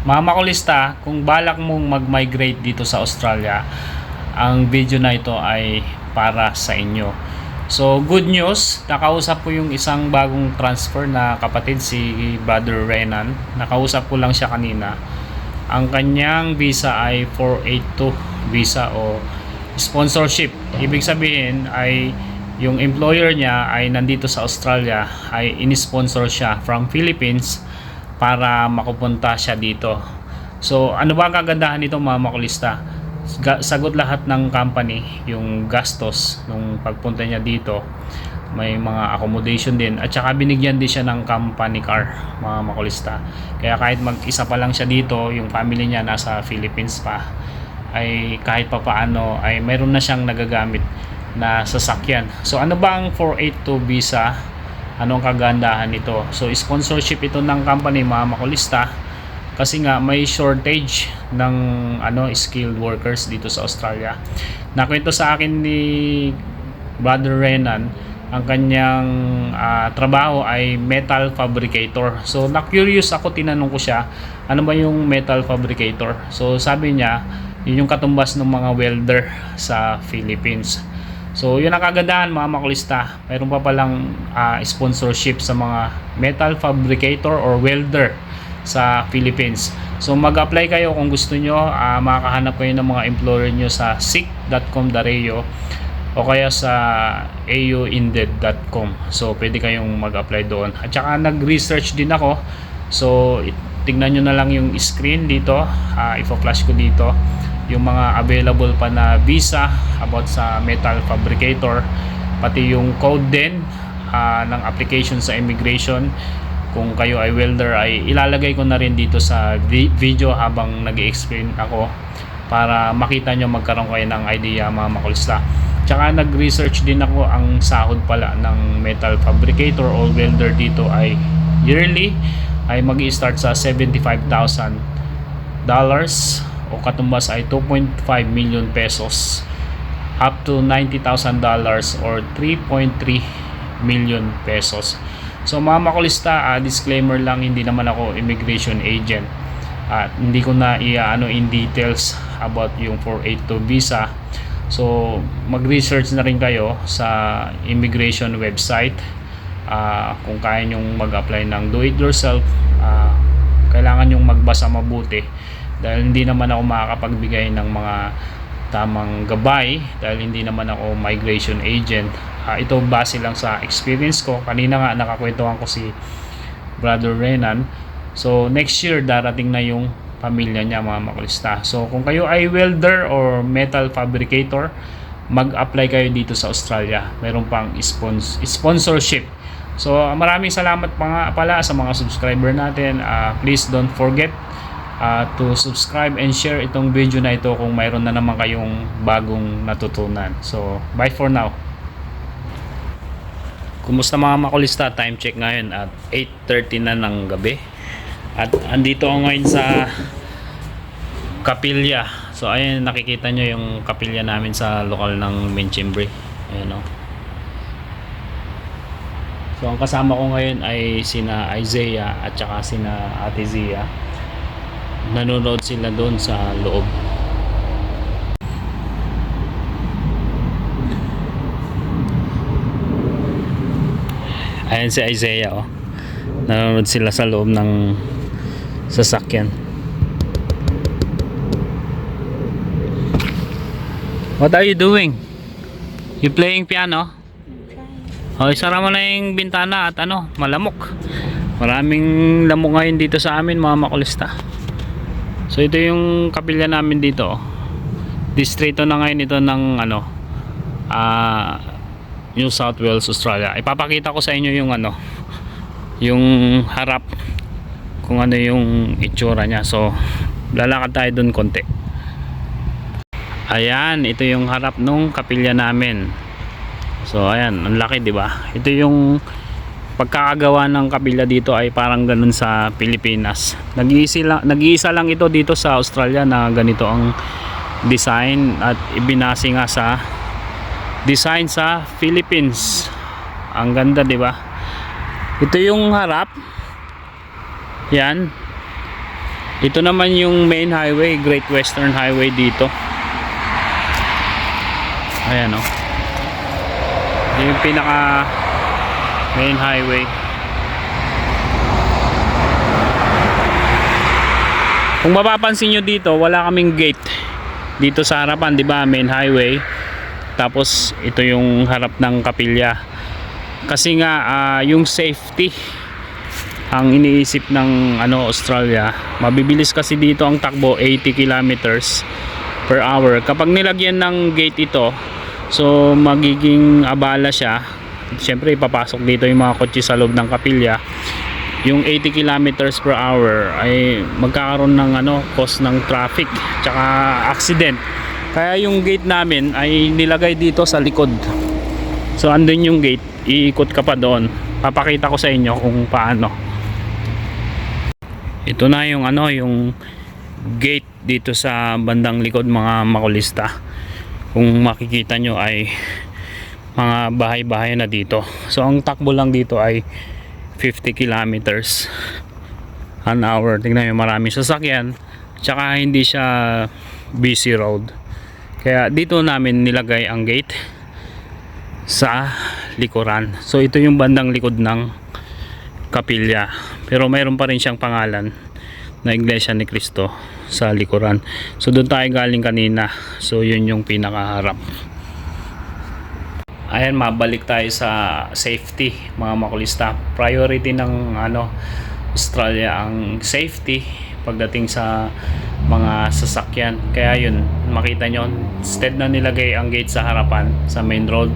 Mga makulista, kung balak mong mag-migrate dito sa Australia, ang video na ito ay para sa inyo. So, good news, nakausap ko yung isang bagong transfer na kapatid si Brother Renan. Nakausap ko lang siya kanina. Ang kanyang visa ay 482 visa o sponsorship. Ibig sabihin ay yung employer niya ay nandito sa Australia ay in-sponsor siya from Philippines para makupunta siya dito. So, ano ba ang kagandahan nito mga makulista? Sagot lahat ng company yung gastos nung pagpunta niya dito. May mga accommodation din. At saka binigyan din siya ng company car mga makulista. Kaya kahit mag-isa pa lang siya dito yung family niya nasa Philippines pa ay kahit pa paano ay meron na siyang nagagamit na sasakyan. So ano ba ang 482 visa anong kagandahan nito so sponsorship ito ng company mga makulista kasi nga may shortage ng ano skilled workers dito sa Australia. Nakwento sa akin ni Brother Renan ang kanyang ah, trabaho ay metal fabricator. So na-curious ako tinanong ko siya, ano ba yung metal fabricator? So sabi niya, yun yung katumbas ng mga welder sa Philippines. So yun ang kagandahan mga makulista. Mayroon pa palang ah, sponsorship sa mga metal fabricator or welder sa Philippines. So mag-apply kayo kung gusto nyo, ah, makakahanap kayo ng mga employer nyo sa sick.com.au o kaya sa auindeed.com. So pwede kayong mag-apply doon. At saka nag-research din ako. So tignan nyo na lang yung screen dito. Ah, ipo-flash ko dito yung mga available pa na visa about sa metal fabricator pati yung code din ah, ng application sa immigration. Kung kayo ay welder ay ilalagay ko na rin dito sa vi- video habang nag explain ako para makita nyo magkaroon kayo ng idea mga makulista. Tsaka nag-research din ako ang sahod pala ng metal fabricator or welder dito ay yearly ay mag start sa 75,000 dollars o katumbas ay 2.5 million pesos up to 90,000 dollars or 3.3 million pesos. So mga makulista, ah, disclaimer lang, hindi naman ako immigration agent. At hindi ko na i-ano in details about yung 482 visa. So mag-research na rin kayo sa immigration website Ah, kung kaya nyong mag-apply ng do it yourself ah, kailangan nyong magbasa mabuti dahil hindi naman ako makakapagbigay ng mga tamang gabay dahil hindi naman ako migration agent. Ah, ito base lang sa experience ko. Kanina nga nakakwentuhan ko si brother Renan. So next year darating na yung pamilya niya mga makulista. So kung kayo ay welder or metal fabricator mag-apply kayo dito sa Australia. Meron pang spons- sponsorship. So maraming salamat pa nga pala sa mga subscriber natin. Ah, please don't forget uh, to subscribe and share itong video na ito kung mayroon na naman kayong bagong natutunan. So, bye for now. Kumusta mga makulista? Time check ngayon at 8.30 na ng gabi. At andito ako ngayon sa kapilya. So, ayun nakikita nyo yung kapilya namin sa lokal ng Menchimbre. Ayan o. So, ang kasama ko ngayon ay sina Isaiah at saka sina Ate Zia nanonood sila doon sa loob. Ayan si Isaiah oh. Nanonood sila sa loob ng sasakyan. What are you doing? You playing piano? Oh, isara mo na yung bintana at ano, malamok. Maraming lamok ngayon dito sa amin mga makulista. So ito yung kapilya namin dito. Distrito na ngayon ito ng ano ah New South Wales, Australia. Ipapakita ko sa inyo yung ano yung harap kung ano yung itsura niya. So lalakad tayo dun konti. Ayan, ito yung harap nung kapilya namin. So ayan, ang laki 'di ba? Ito yung pagkakagawa ng kapilya dito ay parang ganun sa Pilipinas. Nag-iisa lang, nag-iisa lang ito dito sa Australia na ganito ang design at ibinase nga sa design sa Philippines. Ang ganda, 'di ba? Ito yung harap. Yan. Ito naman yung main highway, Great Western Highway dito. Ayan oh. Ito yung pinaka main highway. Kung mapapansin nyo dito, wala kaming gate dito sa harapan, 'di ba? Main highway. Tapos ito yung harap ng kapilya. Kasi nga ah, yung safety ang iniisip ng ano Australia. Mabibilis kasi dito ang takbo 80 kilometers per hour. Kapag nilagyan ng gate ito, so magiging abala siya. Siyempre ipapasok dito yung mga kotse sa loob ng kapilya. Yung 80 kilometers per hour ay magkakaroon ng ano cause ng traffic tsaka accident. Kaya yung gate namin ay nilagay dito sa likod. So andun yung gate. Iikot ka pa doon. Papakita ko sa inyo kung paano. Ito na yung ano yung gate dito sa bandang likod mga makulista. Kung makikita nyo ay mga bahay-bahay na dito so ang takbo lang dito ay 50 kilometers an hour. Tingnan nyo maraming sasakyan. Tsaka hindi siya busy road. Kaya dito namin nilagay ang gate sa likuran. So ito yung bandang likod ng kapilya. Pero mayroon pa rin siyang pangalan na Iglesia ni Cristo sa likuran. So doon tayo galing kanina. So yun yung pinakaharap. Ayan, mabalik tayo sa safety mga makulista. Priority ng ano Australia ang safety pagdating sa mga sasakyan. Kaya yun, makita nyo, instead na nilagay ang gate sa harapan sa main road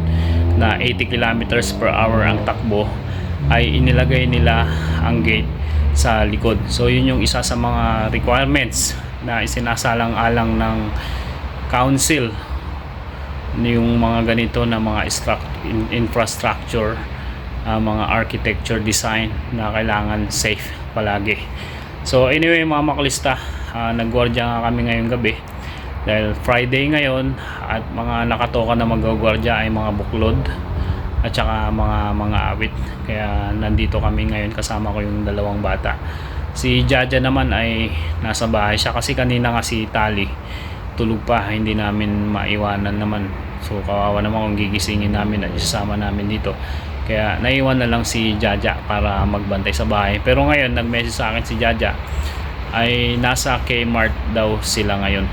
na 80 kilometers per hour ang takbo, ay inilagay nila ang gate sa likod. So yun yung isa sa mga requirements na isinasalang-alang ng council yung mga ganito na mga struct- in- infrastructure ah, mga architecture design na kailangan safe palagi. So anyway mga makalista uh, nagwardya nga kami ngayong gabi. Dahil Friday ngayon at mga nakatoka na magagwardya ay mga buklod at saka mga mga awit. Kaya nandito kami ngayon kasama ko yung dalawang bata. Si Jaja naman ay nasa bahay siya kasi kanina nga si Tali tulog pa hindi namin maiwanan naman. So kawawa naman kung gigisingin namin at isasama namin dito. Kaya naiwan na lang si Jaja para magbantay sa bahay. Pero ngayon nag-message sa akin si Jaja. Ay nasa Kmart daw sila ngayon